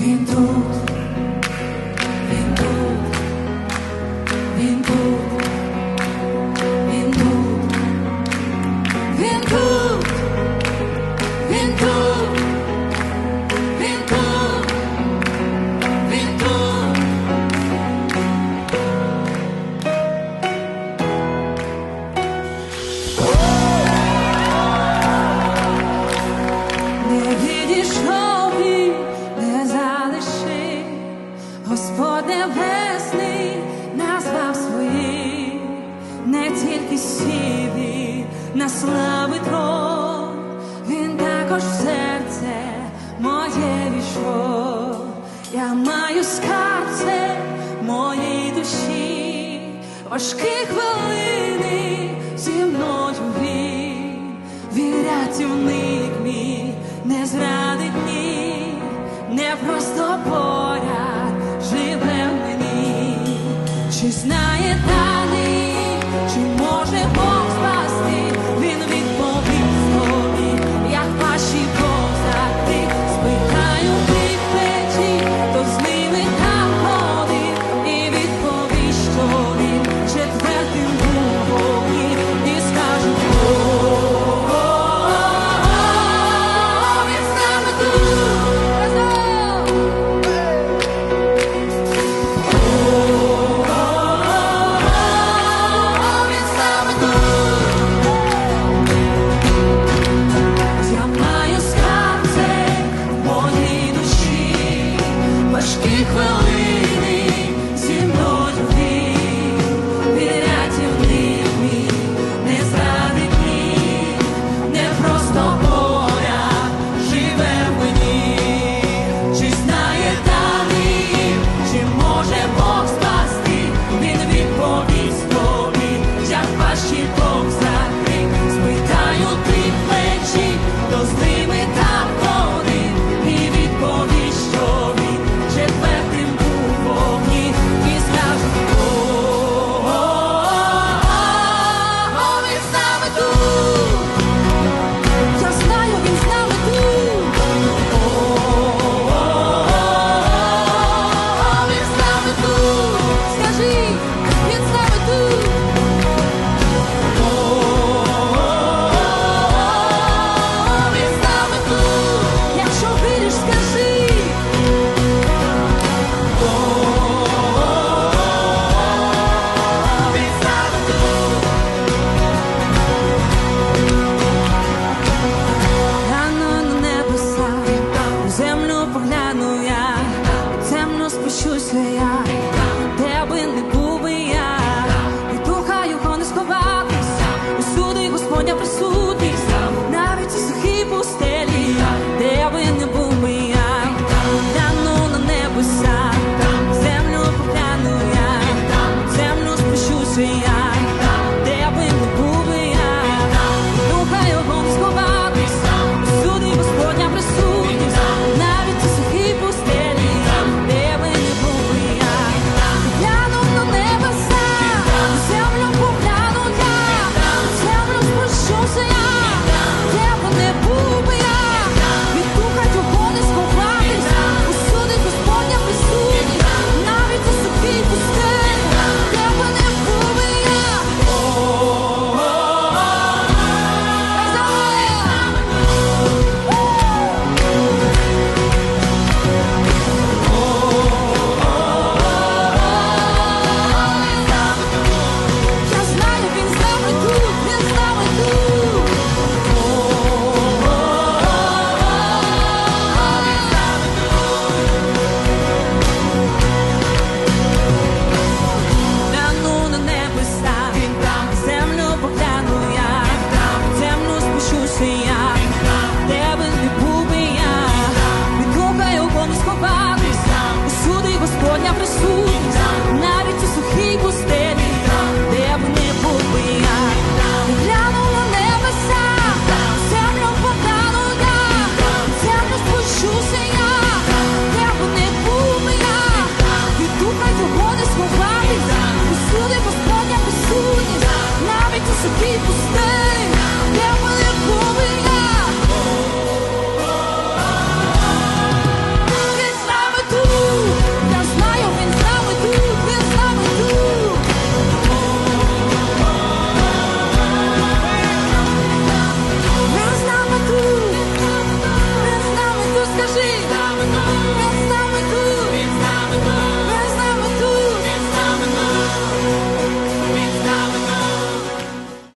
Він тут. небесний назвав своїм, не тільки сіві на слави трон, він також в серце моє війшов, я маю скарце моїй душі, важкі хвилини зі мною він, вірять в знає даний, чи може Бог спасти? Nosso que.